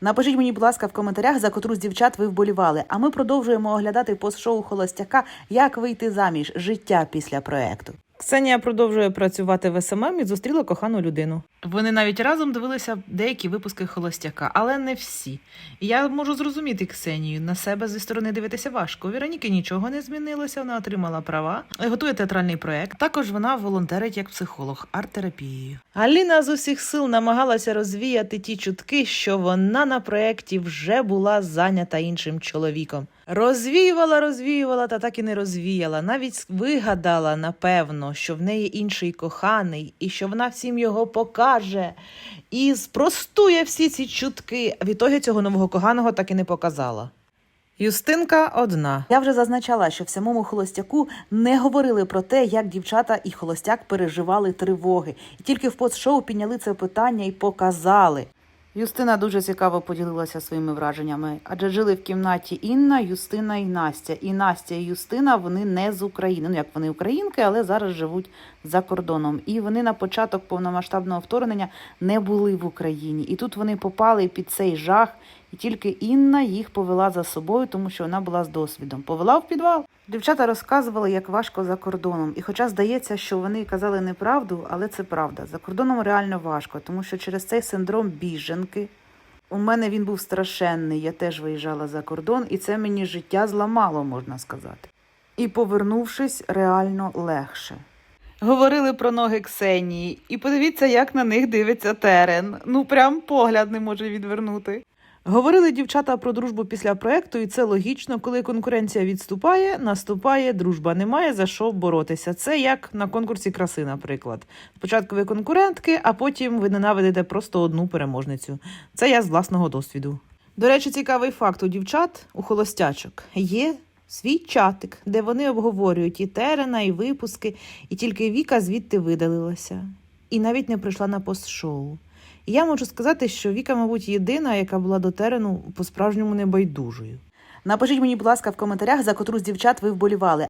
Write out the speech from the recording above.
Напишіть мені, будь ласка, в коментарях, за котру з дівчат ви вболівали. А ми продовжуємо оглядати пост-шоу Холостяка Як вийти заміж життя після проекту. Ксенія продовжує працювати в СММ і зустріла кохану людину. Вони навіть разом дивилися деякі випуски холостяка, але не всі. Я можу зрозуміти Ксенію. На себе зі сторони дивитися важко. У Вероніки нічого не змінилося, вона отримала права, готує театральний проект. Також вона волонтерить як психолог арт-терапією. Аліна з усіх сил намагалася розвіяти ті чутки, що вона на проекті вже була зайнята іншим чоловіком. Розвіювала, розвіювала, та так і не розвіяла. Навіть вигадала, напевно, що в неї інший коханий, і що вона всім його покаже. І спростує всі ці чутки. В ітогі цього нового коханого так і не показала. Юстинка одна. Я вже зазначала, що в самому холостяку не говорили про те, як дівчата і холостяк переживали тривоги. І тільки в постшоу підняли це питання і показали. Юстина дуже цікаво поділилася своїми враженнями, адже жили в кімнаті Інна, Юстина і Настя. І Настя і Юстина вони не з України. Ну як вони українки, але зараз живуть за кордоном. І вони на початок повномасштабного вторгнення не були в Україні. І тут вони попали під цей жах, і тільки Інна їх повела за собою, тому що вона була з досвідом. Повела в підвал. Дівчата розказували, як важко за кордоном. І хоча здається, що вони казали неправду, але це правда. За кордоном реально важко, тому що через цей синдром біженки. У мене він був страшенний. Я теж виїжджала за кордон, і це мені життя зламало, можна сказати. І повернувшись, реально легше. Говорили про ноги Ксенії, і подивіться, як на них дивиться терен. Ну прям погляд не може відвернути. Говорили дівчата про дружбу після проекту, і це логічно, коли конкуренція відступає, наступає, дружба немає за що боротися. Це як на конкурсі краси, наприклад. Спочатку ви конкурентки, а потім ви ненавидите просто одну переможницю. Це я з власного досвіду. До речі, цікавий факт у дівчат, у холостячок, є свій чатик, де вони обговорюють і терена, і випуски, і тільки Віка звідти видалилася. І навіть не прийшла на пост-шоу. І я можу сказати, що Віка, мабуть, єдина, яка була до терену по-справжньому небайдужою. Напишіть мені, будь ласка, в коментарях, за котру з дівчат ви вболівали.